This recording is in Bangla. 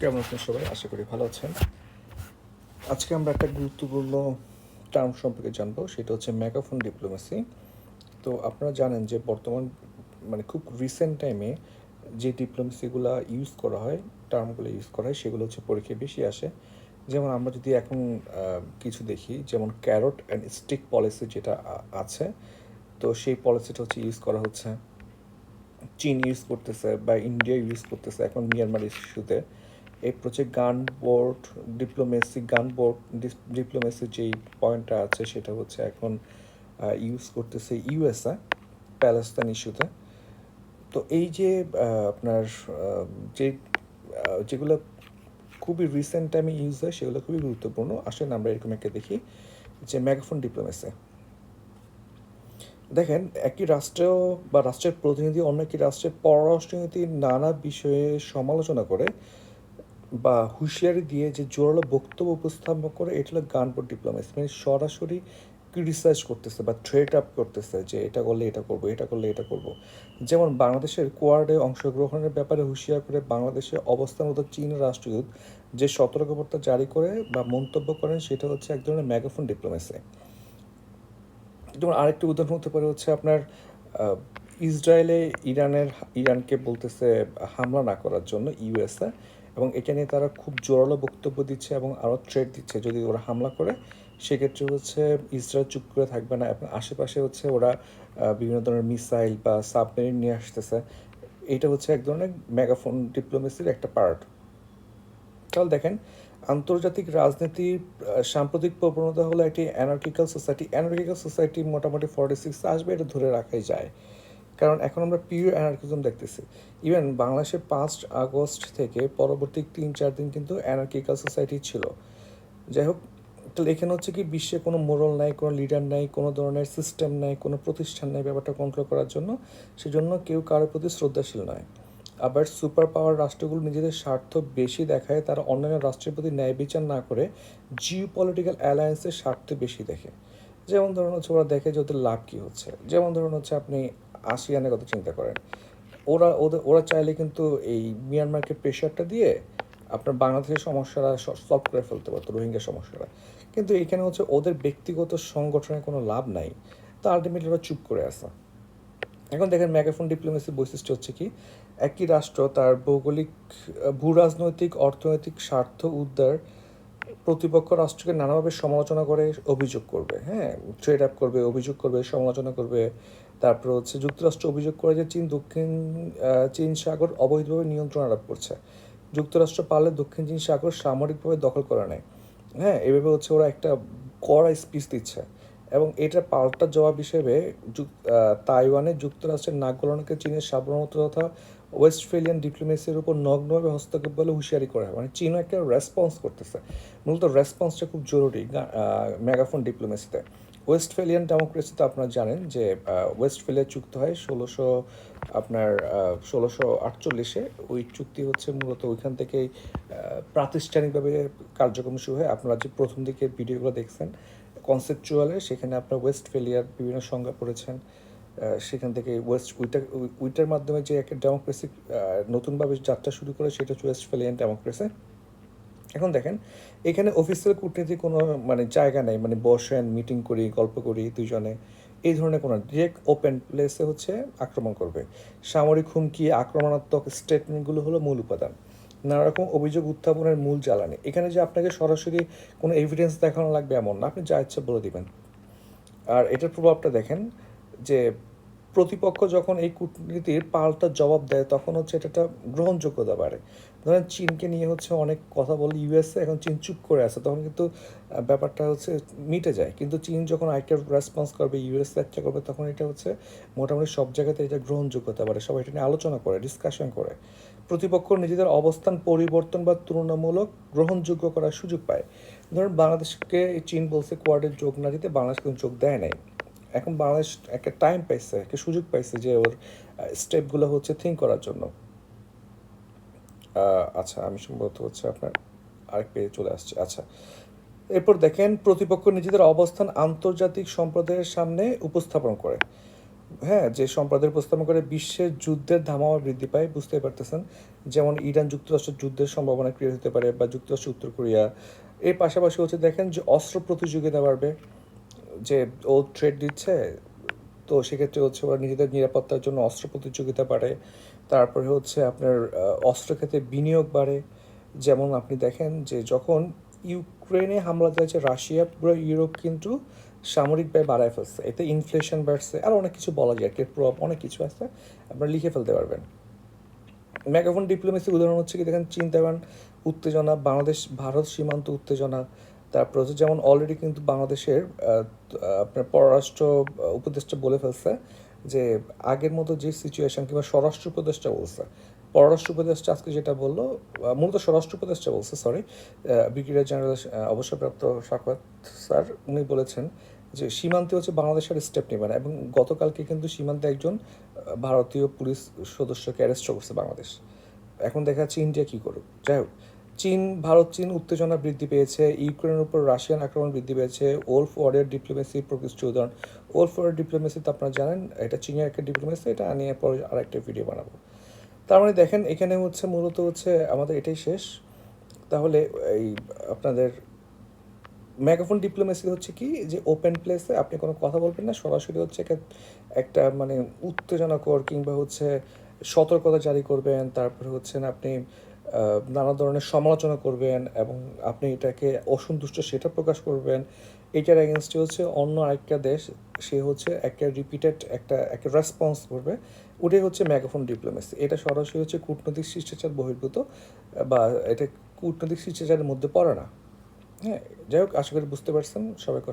কেমন আছেন সবাই? আশা করি ভালো আছেন। আজকে আমরা একটা গুরুত্বপূর্ণ টার্ম সম্পর্কে জানব, সেটা হচ্ছে মেগাফোন ডিপ্লোমেসি তো আপনারা জানেন যে বর্তমান মানে খুব রিসেন্ট টাইমে যে ডিপ্লোমেসিগুলো ইউজ করা হয় টার্মগুলো ইউজ করা হয়, সেগুলো হচ্ছে পরীক্ষায় বেশি আসে। যেমন আমরা যদি এখন কিছু দেখি, যেমন ক্যারট অ্যান্ড স্টিক পলিসি যেটা আছে, তো সেই পলিসিটা হচ্ছে ইউজ করা হচ্ছে। চীন ইউজ করতেছে বা ইন্ডিয়া ইউজ করতেছে এখন মিয়ানমার ইস্যুতে এই project gun board diplomacy gun board ডিপ্লোমেসির যেই পয়েন্টটা আছে সেটা হচ্ছে এখন ইউজ করতেছে ইউএসএ প্যালেস্তান ইস্যুতে তো। এই যে আপনার যে যেগুলো খুবই রিসেন্ট টাইমে ইউজ হয় সেগুলো খুবই গুরুত্বপূর্ণ। আসলে আমরা এরকম একটা দেখি যে ম্যাগাফোন ডিপ্লোমেসি দেখেন, একই রাষ্ট্র বা রাষ্ট্রের প্রতিনিধি অন্য একটি রাষ্ট্রের পররাষ্ট্রনীতির নানা বিষয়ে সমালোচনা করে বা হুঁশিয়ারি দিয়ে যে জোরালো বক্তব্য উপস্থাপন করে, এটা হলো গানবোর্ড ডিপ্লোমেসি মানে সরাসরি ক্রিটিসাইজ করতেছে বা থ্রেট আপ করতেছে যে এটা করলে এটা করব, এটা করলে এটা করব। যেমন বাংলাদেশের কোয়ার্ডে অংশগ্রহণের ব্যাপারে হুঁশিয়ার করে বাংলাদেশে অবস্থানরত চীন রাষ্ট্রদূত যে সতর্কবার্তা জারি করে বা মন্তব্য করেন, সেটা হচ্ছে এক ধরনের ম্যাগাফোন ডিপ্লোমেসি যেমন আরেকটি উদাহরণ হতে পারে হচ্ছে আপনার ইসরায়েলে ইরানের, ইরানকে বলতেছে হামলা না করার জন্য ইউএসএ এবং এটা নিয়ে তারা খুব জোরালো বক্তব্য দিচ্ছে এবং আরও থ্রেট দিচ্ছে যদি ওরা হামলা করে। সেক্ষেত্রে হচ্ছে ইসরায়েল চুপ করে থাকবে না এবং আশেপাশে হচ্ছে ওরা বিভিন্ন ধরনের মিসাইল বা সাবমেরিন নিয়ে আসতেছে। এটা হচ্ছে এক ধরনের মেগাফোন ডিপ্লোমেসির একটা পার্ট তাহলে দেখেন, আন্তর্জাতিক রাজনীতির সাম্প্রতিক প্রবণতা হলো একটি অ্যানার্কিক্যাল সোসাইটি অ্যানার্কিক্যাল সোসাইটি মোটামুটি ফর্টি সিক্স আসবে, এটা ধরে রাখাই যায়। কারণ এখন আমরা পিওর অ্যানার্কিজম দেখতেছি। ইভেন বাংলাদেশে পাঁচ আগস্ট থেকে পরবর্তী তিন, চার দিন কিন্তু অ্যানার্কিক্যাল সোসাইটি ছিল। যাই হোক, তাহলে এখানে হচ্ছে কি বিশ্বে কোনো মোরাল নাই, কোনো লিডার নাই, কোনো ধরনের সিস্টেম নাই, কোনো প্রতিষ্ঠান নাই ব্যাপারটা কন্ট্রোল করার জন্য। সেজন্য কেউ কারোর প্রতি শ্রদ্ধাশীল নয়। আবার সুপার পাওয়ার রাষ্ট্রগুলো নিজেদের স্বার্থ বেশি দেখায়, তারা অন্যান্য রাষ্ট্রের প্রতি ন্যায় বিচার না করে জিও পলিটিক্যাল অ্যালায়েন্সের স্বার্থ বেশি দেখে। যেমন ধরুন হচ্ছে ওরা দেখে যে ওদের লাভ কী হচ্ছে। যেমন ধরুন হচ্ছে আপনি আসিয়ানের কথা চিন্তা করেন। ওরা, ওদের, ওরা চাইলে কিন্তু এই মিয়ানমারকে প্রেশারটা দিয়ে আপনার বাংলাদেশের সমস্যাটা সলভ করে ফেলতে পারতো, রোহিঙ্গা সমস্যাটা কিন্তু এখানে হচ্ছে ওদের ব্যক্তিগত সংগঠনের কোনো লাভ নাই। তো আলটিমেটলি ওরা চুপ করে আসা এখন দেখেন ম্যাগাফোন ডিপ্লোমেসির বৈশিষ্ট্য হচ্ছে কি? একই রাষ্ট্র তার ভৌগোলিক ভূরাজনৈতিক, অর্থনৈতিক স্বার্থ উদ্ধার প্রতিপক্ষ রাষ্ট্রকে নানাভাবে সমালোচনা করে, অভিযোগ করবে হ্যাঁ? ট্রেড আপ করবে, অভিযোগ করবে, সমালোচনা করবে। তারপর হচ্ছে যুক্তরাষ্ট্র অভিযোগ করে যে চীন দক্ষিণ চীন সাগর অবৈধভাবে নিয়ন্ত্রণ আরোপ করছে। যুক্তরাষ্ট্র পারলে দক্ষিণ চীন সাগর সামরিকভাবে দখল করে নেয়। হ্যাঁ? এভাবে হচ্ছে ওরা একটা কড়া স্পিচ দিচ্ছে। এবং এটার পাল্টা জবাব হিসেবে তাইওয়ানে যুক্তরাষ্ট্রের নাক গলানোকে চীনের সার্বভৌমত্ব তথা ওয়েস্টফেলিয়ান ডিপ্লোমেসির উপর নগ্নভাবে হস্তক্ষেপ বলে হুঁশিয়ারি করা। হয় মানে চীনও একটা রেসপন্স করতেছে। মূলত রেসপন্সটা খুব জরুরি মেগাফোন ডিপ্লোমেসিতে ওয়েস্টফেলিয়ান ডেমোক্রেসিতে আপনারা জানেন যে ওয়েস্টফেলিয়া চুক্তি হয় ষোলোশো, আপনার ষোলোশো আটচল্লিশে। ওই চুক্তি হচ্ছে মূলত ওইখান থেকেই প্রাতিষ্ঠানিকভাবে কার্যক্রম শুরু হয়। আপনারা যে প্রথম দিকে ভিডিওগুলো দেখছেন কনসেপচুয়ালে সেখানে আপনার ওয়েস্ট ফেলিয়ার বিভিন্ন সংজ্ঞা পড়েছেন। সেখান থেকে ওয়েস্ট উইটার উইটার মাধ্যমে যে একটা ডেমোক্রেসি নতুনভাবে যাত্রা শুরু করে সেটা হচ্ছে ওয়েস্ট ফেলিয়ান ডেমোক্রেসি এখন দেখেন, এখানে অফিসিয়াল কূটনীতি কোনো মানে জায়গা নেই মানে বসেন মিটিং করি, গল্প করি দুজনে, এই ধরনের কোনো ডিরেক্ট ওপেন প্লেসে হচ্ছে আক্রমণ করবে। সামরিক হুমকি, আক্রমণাত্মক স্টেটমেন্টগুলো হলো মূল উপাদান। নানা রকম অভিযোগ উত্থাপনের মূল জ্বালানি। এখানে যে আপনাকে সরাসরি কোনো এভিডেন্স দেখানো লাগবে এমন না, আপনি যা ইচ্ছা বলে দিবেন। আর এটার প্রভাবটা দেখেন যে প্রতিপক্ষ যখন এই কূটনীতির পাল্টা জবাব দেয়, তখন হচ্ছে এটা একটা গ্রহণযোগ্যতা বাড়ে। ধরেন চীনকে নিয়ে হচ্ছে অনেক কথা বলে ইউএসএ এখন চীন চুপ করে আছে, তখন কিন্তু ব্যাপারটা হচ্ছে মিটে যায়। কিন্তু চীন যখন আরেকটা রেসপন্স করবে ইউএসএ একটা করবে, তখন এটা হচ্ছে মোটামুটি সব জায়গাতে এটা গ্রহণযোগ্যতা বাড়ে। সবাই এটা নিয়ে আলোচনা করে ডিসকাশন করে। প্রতিপক্ষ নিজেদের অবস্থান, পরিবর্তন বা তুলনামূলক গ্রহণযোগ্য করার সুযোগ পায়। ধরুন, বাংলাদেশকে চীন বলছে কোয়ার্ডের যোগ না দিতে বাংলাদেশ কিন্তু যোগ দেয় নাই। এখন বাংলাদেশ একটা টাইম পাইছে, একটা সুযোগ পাইছে যে ওর স্টেপগুলো হচ্ছে থিঙ্ক করার জন্য। আচ্ছা আমি সম্ভবত হচ্ছে আপনার আরেক পেয়ে চলে আসছে। আচ্ছা এরপর দেখেন, প্রতিপক্ষ নিজেদের অবস্থান আন্তর্জাতিক সম্প্রদায়ের সামনে উপস্থাপন করে। হ্যাঁ যে সম্প্রদায়ের উপস্থাপন করে বিশ্বের যুদ্ধের ধামাওয়া বৃদ্ধি পায় বুঝতে পারতেছেন? যেমন ইরান যুক্তরাষ্ট্রের যুদ্ধের সম্ভাবনা ক্রিয়েট হতে পারে বা যুক্তরাষ্ট্র উত্তর কোরিয়া। এর পাশাপাশি হচ্ছে দেখেন যে অস্ত্র প্রতিযোগিতা বাড়বে, যে ও ট্রেড দিচ্ছে, তো সেক্ষেত্রে হচ্ছে ওরা নিজেদের নিরাপত্তার জন্য অস্ত্র প্রতিযোগিতা বাড়ে। তারপরে হচ্ছে আপনার অস্ত্র ক্ষেত্রে বিনিয়োগ বাড়ে। যেমন আপনি দেখেন যে যখন ইউক্রেনে হামলা চালাচ্ছে রাশিয়া, পুরো ইউরোপ কিন্তু সামরিক ব্যয় বাড়ায় ফেলছে। এতে ইনফ্লেশন বাড়ছে, আর অনেক কিছু বলা যায় এর প্রভাব অনেক কিছু আছে, আপনারা লিখে ফেলতে পারবেন। মেগাফোন ডিপ্লোমেসি উদাহরণ হচ্ছে কি, দেখেন চীন, তাইওয়ান উত্তেজনা, বাংলাদেশ, ভারত সীমান্ত উত্তেজনা, তারপর হচ্ছে যেমন অলরেডি কিন্তু বাংলাদেশের আপনার পররাষ্ট্র উপদেষ্টা বলে ফেলছে যে আগের মতো যে সিচুয়েশন কিংবা স্বরাষ্ট্র উপদেষ্টা বলছে পররাষ্ট্র উপদেষ্টা আজকে যেটা বলল মূলত স্বরাষ্ট্র উপদেষ্টা বলছে সরি ব্রিগেডিয়ার জেনারেল অবসরপ্রাপ্ত সাকওয়াত স্যার, উনি বলেছেন যে সীমান্তে হচ্ছে বাংলাদেশের স্টেপ নেবে না এবং গতকালকে কিন্তু সীমান্তে একজন ভারতীয় পুলিশ সদস্যকে অ্যারেস্ট করছে বাংলাদেশ। এখন দেখা যাচ্ছে ইন্ডিয়া কী করুক। যাই হোক, চীন, ভারত, চীন উত্তেজনা বৃদ্ধি পেয়েছে, ইউক্রেনের উপর রাশিয়ান আক্রমণ বৃদ্ধি পেয়েছে ওল্ফ ওয়ার্ডের ডিপ্লোমেসি প্রকৃষ্ট উদাহরণ। ওল্ফ ওয়ার্ডের ডিপ্লোমেসি তো আপনারা জানেন, এটা চীনের একটা ডিপ্লোমেসি এটা নিয়ে পরে আরেকটা ভিডিও বানাবো। তার মানে দেখেন, এখানে হচ্ছে মূলত হচ্ছে আমাদের এটাই শেষ। তাহলে এই আপনাদের মেগাফোন ডিপ্লোমেসি হচ্ছে কি? যে ওপেন প্লেসে আপনি কোনো কথা বলবেন না, সরাসরি হচ্ছে একটা মানে উত্তেজনাকর কিংবা হচ্ছে সতর্কতা জারি করবেন, তারপরে হচ্ছেন আপনি নানা ধরনের সমালোচনা করবেন এবং আপনি এটাকে অসন্তুষ্ট সেটা প্রকাশ করবেন। এটার এগেনস্টে হচ্ছে অন্য আরেকটা দেশ, সে হচ্ছে একটা রিপিটেড একটা একটা রেসপন্স করবে। ওটাই হচ্ছে ম্যাগাফোন ডিপ্লোমেসি এটা সরাসরি হচ্ছে কূটনৈতিক শিষ্টাচার বহির্ভূত, বা এটা কূটনৈতিক শিষ্টাচারের মধ্যে পড়ে না। হ্যাঁ যাই হোক, আশা করি বুঝতে পারছেন। সবাই অসংখ্য